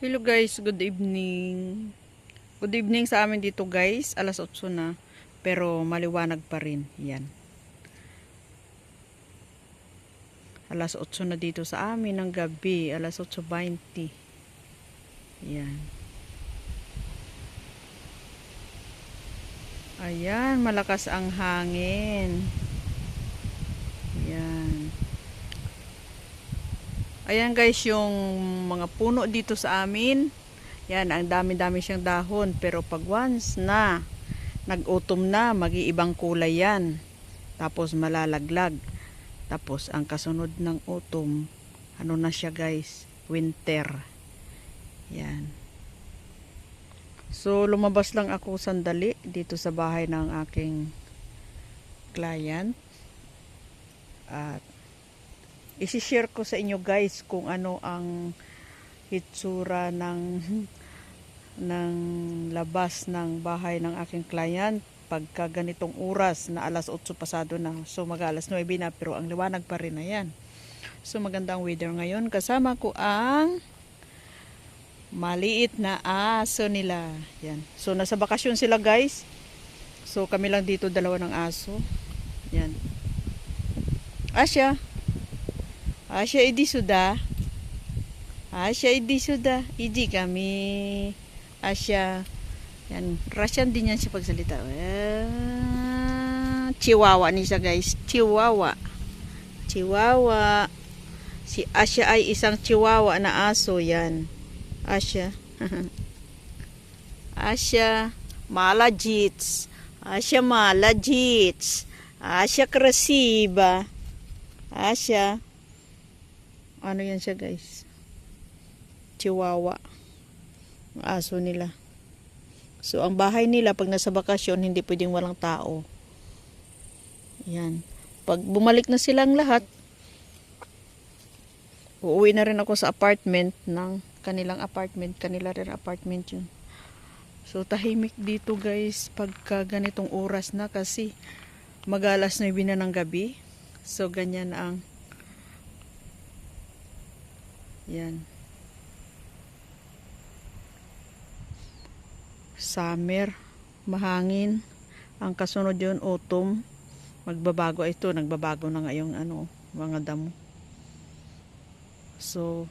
Hello guys, good evening. Good evening sa amin dito guys. Alas 8 na. Pero maliwanag pa rin. Yan. Alas 8 na dito sa amin ng gabi. Alas 8.20. Yan. Ayan, malakas ang hangin. Yan. Ayan guys, yung mga puno dito sa amin. Yan, ang dami-dami siyang dahon. Pero pag once na nag-utom na, mag-iibang kulay yan. Tapos malalaglag. Tapos ang kasunod ng utom, ano na siya guys? Winter. Yan. So, lumabas lang ako sandali dito sa bahay ng aking client. At isi-share ko sa inyo guys kung ano ang hitsura ng ng labas ng bahay ng aking client pagka ganitong oras na alas 8 pasado na. So mag alas 9 na pero ang liwanag pa rin na yan. So magandang weather ngayon. Kasama ko ang maliit na aso nila. Yan. So nasa bakasyon sila guys. So kami lang dito dalawa ng aso. Yan. Asya. Asya idi sudah. Asya idi sudah. Idi kami. Asya. Yan. Russian din yan siya pagsalita. Ah, Chihuahua ni siya guys. Chihuahua. Chihuahua. Si Asya ay isang chihuahua na aso yan. Asya. Asya. Malajits. Asya malajits. Asya krasiba. Asya. Ano yan siya guys? Chihuahua. Ang aso nila. So, ang bahay nila, pag nasa bakasyon, hindi pwedeng walang tao. Yan. Pag bumalik na silang lahat, uuwi na rin ako sa apartment ng kanilang apartment. Kanila rin apartment yun. So, tahimik dito guys pagka ganitong oras na kasi magalas 9 na ng gabi. So, ganyan ang yan. Summer, mahangin. Ang kasunod yun, autumn. Magbabago ito, nagbabago na ngayong ano, mga damo. So,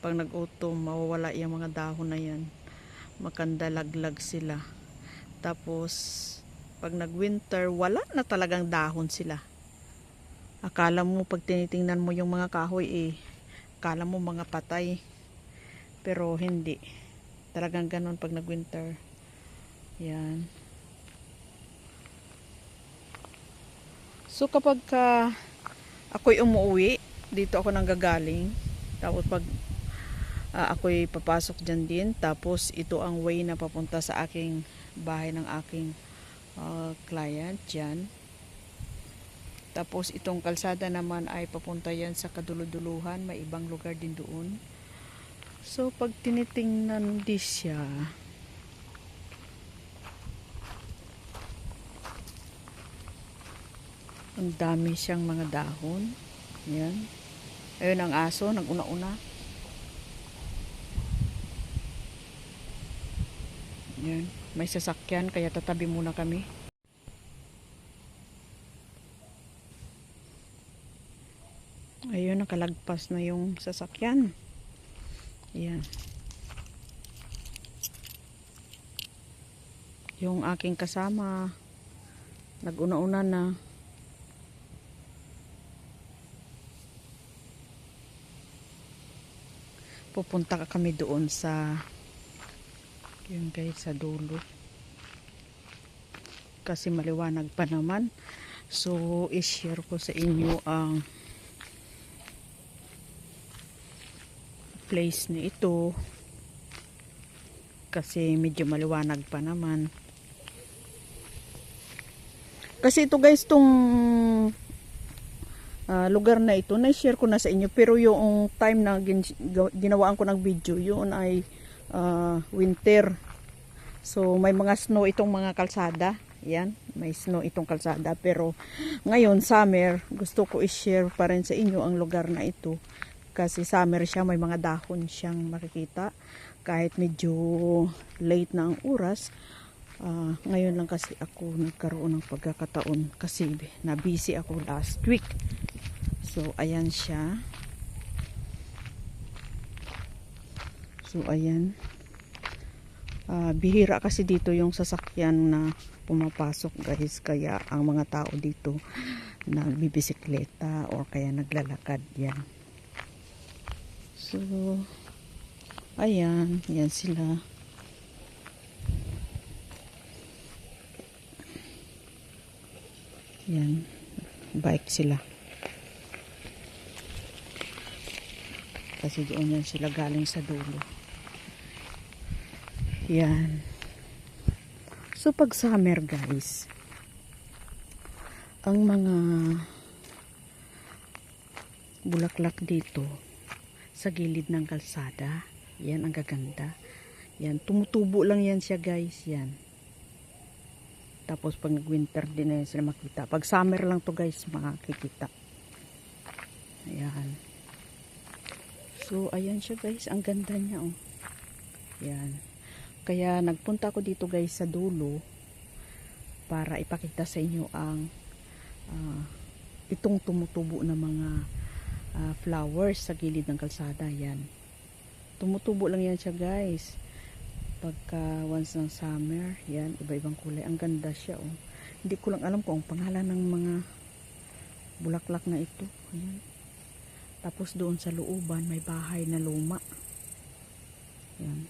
pag nag-autumn, mawawala yung mga dahon na yan. Makandalaglag sila. Tapos, pag nag-winter, wala na talagang dahon sila. Akala mo, pag tinitingnan mo yung mga kahoy, eh, akala mo mga patay. Pero hindi. Talagang ganun pag nag-winter. Yan. So kapag ka ako'y umuwi, dito ako nang gagaling. Tapos pag ah, ako'y papasok dyan din. Tapos ito ang way na papunta sa aking bahay ng aking ah, client dyan. Tapos itong kalsada naman ay papunta yan sa kaduluduluhan. May ibang lugar din doon. So pag tinitingnan di siya, ang dami siyang mga dahon. Yan. Ayun ang aso, nag-una-una. Yan. May sasakyan, kaya tatabi muna kami. Nakalagpas na yung sasakyan. Yan. Yung aking kasama, nag-una-una na. Pupunta ka kami doon sa yun guys, sa dulo. Kasi maliwanag pa naman. So, i-share ko sa inyo ang place na ito. Kasi medyo maliwanag pa naman. Kasi ito guys tong ah, lugar na ito na-share ko na sa inyo. Pero yung time na gin, ginawaan ko ng video yun ay ah, winter. So may mga snow itong mga kalsada. Yan may snow itong kalsada. Pero ngayon summer gusto ko i-share pa rin sa inyo ang lugar na ito kasi summer siya may mga dahon siyang makikita kahit medyo late na ang oras, ah, ngayon lang kasi ako nagkaroon ng pagkakataon kasi na busy ako last week. So, ayan siya. So, ayan. Ah, bihira kasi dito yung sasakyan na pumapasok guys. Kaya ang mga tao dito nagbibisikleta or kaya naglalakad yan. So, ayan. Yan sila. Yan. Bike sila. Kasi doon yan sila galing sa dulo. Yan. So pag summer guys, ang mga bulaklak dito sa gilid ng kalsada, yan ang gaganda. Yan, tumutubo lang yan siya guys, yan. Tapos pag nag-winter din na yan sila makita. Pag summer lang to guys, makikita. Ayan. So, ayan siya guys. Ang ganda niya oh. Yan. Kaya nagpunta ako dito guys sa dulo para ipakita sa inyo ang ah, itong tumutubo na mga ah, flowers sa gilid ng kalsada. Yan. Tumutubo lang yan siya guys. Pagka once ng summer, yan, iba-ibang kulay. Ang ganda siya oh. Hindi ko lang alam kung ang pangalan ng mga bulaklak na ito. Ayan. Tapos doon sa looban may bahay na luma. Yan.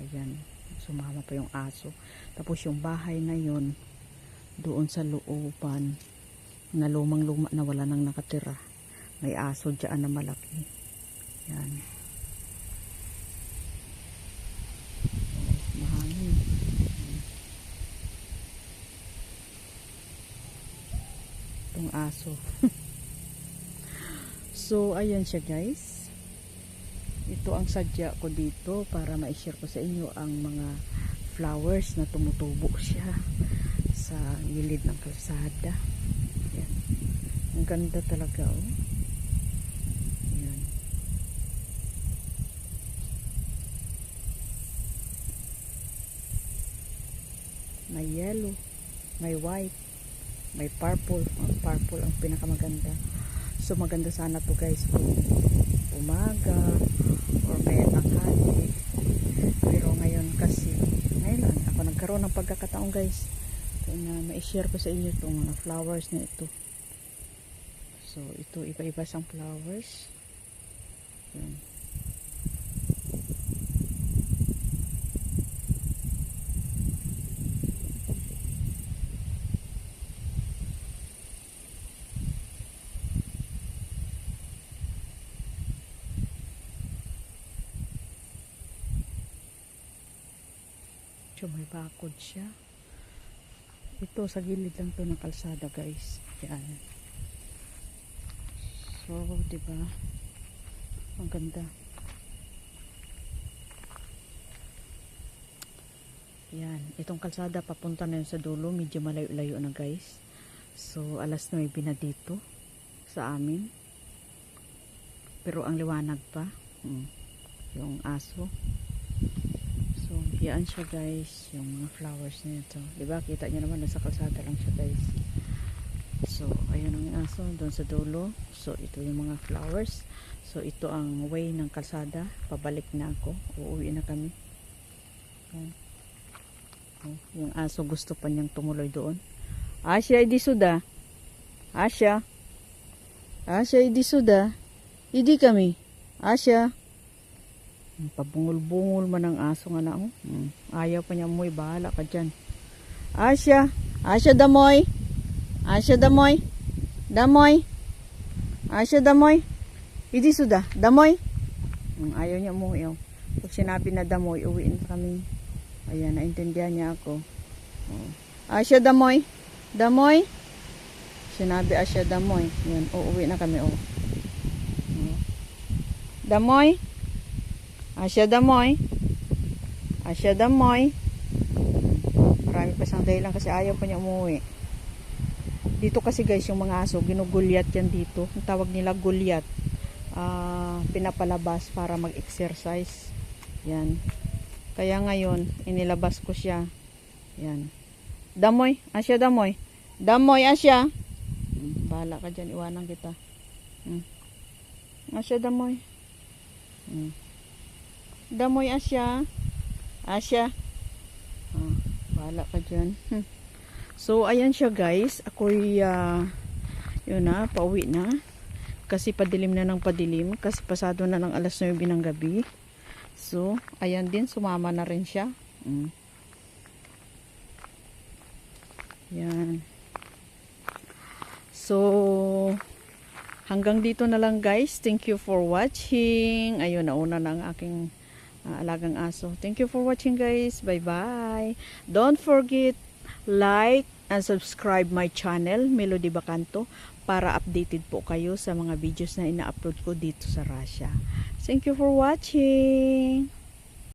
Ayan. Sumama pa yung aso. Tapos yung bahay na yon doon sa looban na lumang luma na wala nang nakatira. May aso dyan na malaki. Yan. Mahangin. aso. so, ayan siya guys. Ito ang sadya ko dito para ma-share ko sa inyo ang mga flowers na tumutubo siya sa gilid ng kalsada. Ayan. Ang ganda talaga oh. Ayan. May yellow, may white, may purple ang purple ang pinakamaganda so maganda sana to guys umaga or kaya tanghali pero ngayon kasi ngayon lang ako nagkaroon ng pagkakataon guys. Na ma-share ko sa inyo itong mga flowers na ito. So ito iba-iba siyang flowers. Yan So, may bakod siya. Ito, sa gilid lang to ng kalsada, guys. Yan. So, di? Ang ganda. Yan. Itong kalsada, papunta na yun sa dulo. Medyo malayo-layo na, guys. So, alas 9 na dito sa amin. Pero ang liwanag pa. Hmm. Yung aso. Yan siya guys, yung mga flowers na ito. Diba, kita nyo naman, nasa kalsada lang siya guys. So, ayun ang aso, doon sa dulo. So, ito yung mga flowers. So, ito ang way ng kalsada. Pabalik na ako. Uuwi na kami. Yan. Oh, yung aso gusto pa niyang tumuloy doon. Asya, idi suda. Asya. Asya, idi suda. Idi kami. Asya. Pabungol-bungol man ang aso nga na. Oh. Hmm. Ayaw pa niya moy, bahala ka dyan. Asya, Asya damoy. Asya damoy. Damoy. Asya damoy. Idi suda, damoy. Hmm, ayaw niya mo Oh. Pag sinabi na damoy, uwiin kami. Ayan, naintindihan niya ako. Oh. Asya damoy. Damoy. Sinabi Asya damoy. Yan, uuwi na kami. Oh. Oh. Damoy. Asya damoy. Asya damoy. Marami pa siyang dahilan kasi ayaw pa niya umuwi. Dito kasi guys, yung mga aso, ginugulyat yan dito. Ang tawag nila gulyat. Ah, pinapalabas para mag-exercise. Yan. Kaya ngayon, inilabas ko siya. Yan. Damoy, asya damoy. Damoy, asya. Hmm, Bahala ka dyan, iwanan kita. Hmm. Asya damoy. Hmm. Damoy, asya. Asya. Ah, bahala ka dyan. Hmm. So, ayan siya guys. Ako'y, ah, yun na, pauwi na. Kasi padilim na ng padilim. Kasi pasado na ng alas 9 ng gabi. So, ayan din, sumama na rin siya. Mm. Yan. So, hanggang dito na lang guys. Thank you for watching. Ayun, nauna na ang aking ah, alagang aso. Thank you for watching guys. Bye-bye. Don't forget like and subscribe my channel, Melody Bacanto, para updated po kayo sa mga videos na ina-upload ko dito sa Russia. Thank you for watching!